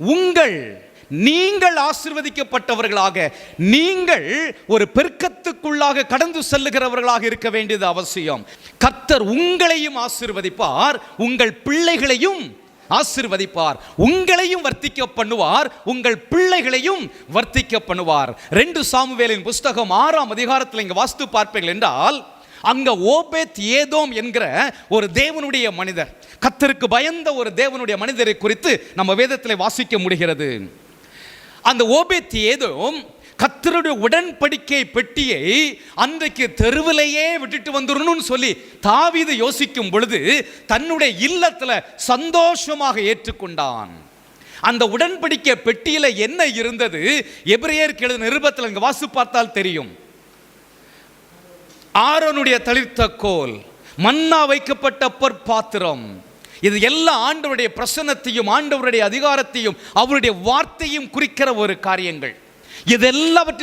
உங்கள் நீங்கள் ஆசிர்வதிக்கப்பட்டவர்களாக நீங்கள் ஒரு பெருக்கத்துக்குள்ளாக கடந்து செல்லுகிறவர்களாக இருக்க வேண்டியது அவசியம். கர்த்தர் உங்களையும் ஆசிர்வதிப்பார் உங்கள் பிள்ளைகளையும் ஆசிர்வதிப்பார். உங்களையும் வர்த்திக்க பண்ணுவார் உங்கள் பிள்ளைகளையும் வர்த்திக்க பண்ணுவார். ரெண்டு சாமுவேலின் புஸ்தகம் ஆறாம் அதிகாரத்தில் இங்கே வாஸ்து பார்ப்பீர்கள் என்றால் அங்கே ஓபேத் ஏதோம் என்கிற ஒரு தேவனுடைய மனிதர். கத்தருக்கு பயந்த ஒரு தேவனுடைய மனிதரை குறித்து நம்ம வேதத்தில் வாசிக்க முடிகிறது. அந்த ஓபேத் ஏதோம் கத்தருடைய உடன்படிக்கை பெட்டியை அன்றைக்கு தெருவிலேயே விட்டுட்டு வந்துடணும்னு சொல்லி தாவிது யோசிக்கும் பொழுது தன்னுடைய இல்லத்தில் சந்தோஷமாக ஏற்றுக்கொண்டான். அந்த உடன்படிக்கை பெட்டியில் என்ன இருந்தது? எபிரேயருக்கு எழுதின நிருபத்தில் இங்கே வாசி பார்த்தால் தெரியும். ஆரோனுடைய தளிர்த்த கோல் மன்னா வைக்கப்பட்ட பொற்பாத்திரம். இது எல்லா ஆண்டவருடைய பிரசன்னத்தையும் ஆண்டவருடைய அதிகாரத்தையும் அவருடைய வார்த்தையும் குறிக்கிற ஒரு காரியங்கள். இது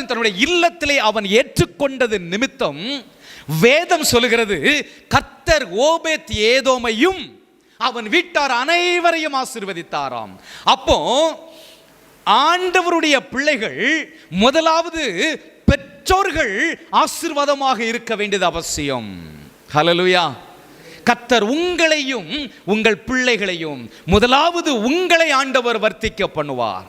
தன்னுடைய இல்லத்திலே அவன் ஏற்றுக்கொண்டது நிமித்தம் வேதம் சொல்லுகிறது கத்தர் ஓபேத் ஏதோமையும் அவன் வீட்டார் அனைவரையும் ஆசீர்வதித்தாராம். அப்போ ஆண்டவருடைய பிள்ளைகள் முதலாவது பெற்றோர்கள் ஆசீர்வாதமாக இருக்க வேண்டியது அவசியம். ஹலலுயா கத்தர் உங்களையும் உங்கள் பிள்ளைகளையும் முதலாவது உங்களை ஆண்டவர் வர்த்திக்க பண்ணுவார்.